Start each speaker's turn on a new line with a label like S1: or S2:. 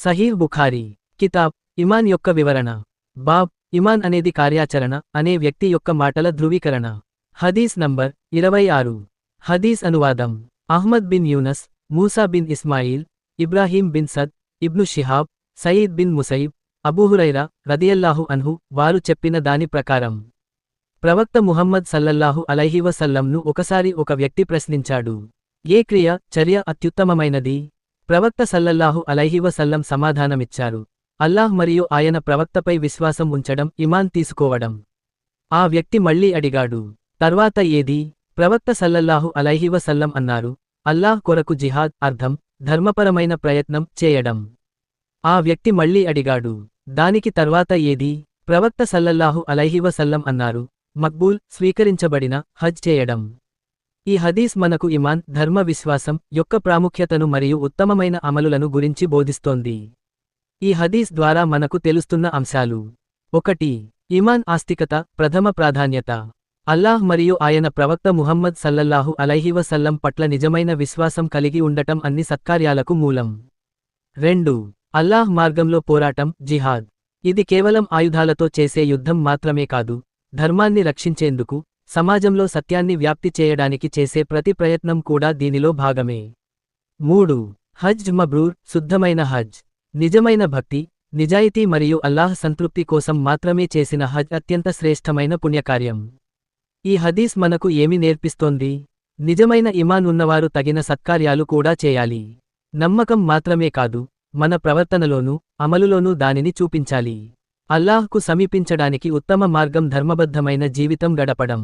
S1: సహీహ్ బుఖారీ కితాబ్ ఇమాన్ యొక్క వివరణ. బాబ్ ఇమాన్ అనేది కార్యాచరణ అనే వ్యక్తి యొక్క మాటల ధృవీకరణ. హదీస్ నంబర్ ఇరవై ఆరు. హదీస్ అనువాదం. Ahmed bin Yunus Musa bin Ismail Ibrahim bin సద్ ఇబ్ను Shihab Saeed bin ముసైబ్ Abu Hurairah రదియల్లాహు అన్హు వారు చెప్పిన దాని ప్రకారం. ప్రవక్త ముహమ్మద్ సల్లల్లాహు అలైహివసల్లంను ఒకసారి ఒక వ్యక్తి ప్రశ్నించాడు. ఏ క్రియ చర్య అత్యుత్తమమైనది? ప్రవక్త సల్లల్లాహు అలైహివసల్లం సమాధానమిచ్చారు. అల్లాహ్ మరియు ఆయన ప్రవక్తపై విశ్వాసం ఉంచడం ఇమాన్ తీసుకోవడం. ఆ వ్యక్తి మళ్ళీ అడిగాడు తర్వాత ఏది? ప్రవక్త సల్లల్లాహు అలైహివసల్లం అన్నారు అల్లాహ్ కొరకు జిహాద్ అర్థం ధర్మపరమైన ప్రయత్నం చేయడం. ఆ వ్యక్తి మళ్ళీ అడిగాడు దానికి తర్వాత ఏది? ప్రవక్త సల్లల్లాహు అలైహివసల్లం అన్నారు మక్బూల్ స్వీకరించబడిన హజ్ చేయడం. ఈ హదీస్ మనకు ఇమాన్ ధర్మ విశ్వాసం యొక్క ప్రాముఖ్యతను మరియు ఉత్తమమైన అమలులను గురించి బోధిస్తోంది. ఈ హదీస్ ద్వారా మనకు తెలుస్తున్న అంశాలు. ఒకటి ఇమాన్ ఆస్తికత ప్రథమ ప్రాధాన్యత. అల్లాహ్ మరియు ఆయన ప్రవక్త ముహమ్మద్ సల్లల్లాహు అలైహివసల్లం పట్ల నిజమైన విశ్వాసం కలిగి ఉండటం అన్ని సత్కార్యాలకు మూలం. రెండు అల్లాహ్ మార్గంలో పోరాటం జిహాద్. ఇది కేవలం ఆయుధాలతో చేసే యుద్ధం మాత్రమే కాదు ధర్మాన్ని రక్షించేందుకు సమాజంలో సత్యాన్ని వ్యాప్తి చేయడానికి చేసే ప్రతి ప్రయత్నం కూడా దీనిలో భాగమే. మూడు. హజ్ మబ్రూర్ శుద్ధమైన హజ్. నిజమైన భక్తి నిజాయితీ మరియు అల్లాహ్ సంతృప్తి కోసం మాత్రమే చేసిన హజ్ అత్యంత శ్రేష్టమైన పుణ్యకార్యం. ఈ హదీస్ మనకు ఏమి నేర్పిస్తోంది? నిజమైన ఇమాన్ ఉన్నవారు తగిన సత్కార్యాలు కూడా చేయాలి. నమ్మకం మాత్రమే కాదు మన ప్రవర్తనలోనూ అమలులోనూ దానిని చూపించాలి. అల్లాహ్కు సమీపించడానికి ఉత్తమ మార్గం ధర్మబద్ధమైన జీవితం గడపడం.